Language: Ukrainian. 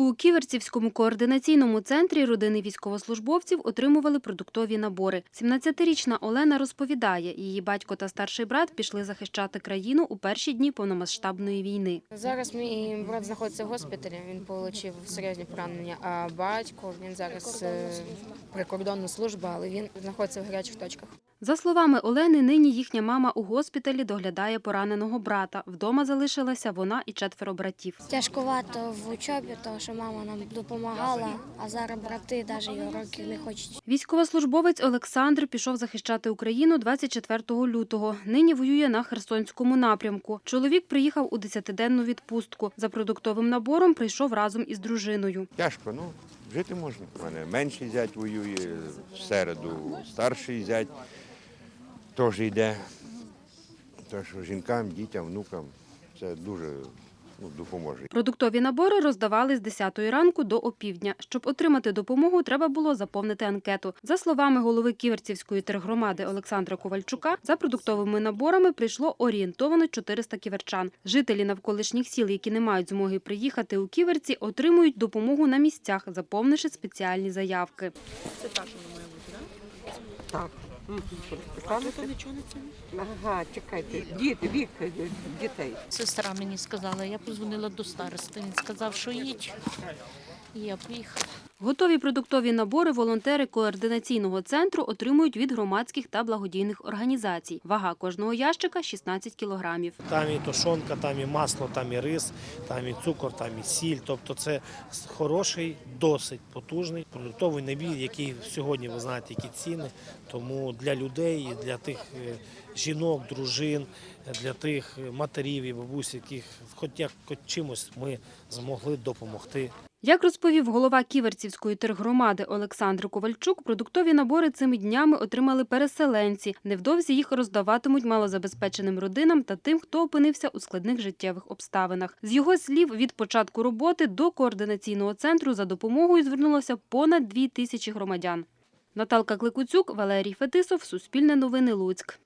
У Ківерцівському координаційному центрі родини військовослужбовців отримували продуктові набори. 17-річна Олена розповідає, її батько та старший брат пішли захищати країну у перші дні повномасштабної війни. Зараз мій брат знаходиться в госпіталі. Він отримав серйозні поранення. А батько він зараз е, прикордонна служба, але він знаходиться в гарячих точках. За словами Олени, нині їхня мама у госпіталі доглядає пораненого брата. Вдома залишилася вона і четверо братів. Тяжкувато в учобі, тому що мама нам допомагала, а зараз брати навіть і уроки не хочуть. Військовослужбовець Олександр пішов захищати Україну 24 лютого. Нині воює на Херсонському напрямку. Чоловік приїхав у 10-денну відпустку. За продуктовим набором прийшов разом із дружиною. Тяжко, ну жити можна. У мене менший зять воює, в середу старший зять теж йде. Так що жінкам, дітям, внукам це дуже ну, допоможе. Продуктові набори роздавали з 10 ранку до опівдня. Щоб отримати допомогу, треба було заповнити анкету. За словами голови Ківерцівської тергромади Олександра Ковальчука, за продуктовими наборами прийшло орієнтовано 400 ківерчан. Жителі навколишніх сіл, які не мають змоги приїхати у Ківерці, отримують допомогу на місцях, заповнивши спеціальні заявки. Так. Ага, чекайте. Діти, вік е, дітей. Сестра мені сказала, я позвонила до старости. Він сказав, що їдь. І я поїхала. Готові продуктові набори волонтери координаційного центру отримують від громадських та благодійних організацій. Вага кожного ящика 16 кілограмів. Там і тушонка, там і масло, там і рис, там і цукор, там і сіль. Тобто це хороший, досить потужний продуктовий набір, який сьогодні ви знаєте, які ціни. Тому для людей, для тих е, жінок, дружин, для тих матерів і бабусь, яких хоч як хоч чимось ми змогли допомогти Як розповів голова Ківерцівської тергромади Олександр Ковальчук, продуктові набори цими днями отримали переселенці. Невдовзі їх роздаватимуть малозабезпеченим родинам та тим, хто опинився у складних життєвих обставинах. З його слів, від початку роботи до координаційного центру за допомогою звернулося понад дві тисячі громадян. Наталка Кликуцюк, Валерій Фетисов, Суспільне новини Луцьк.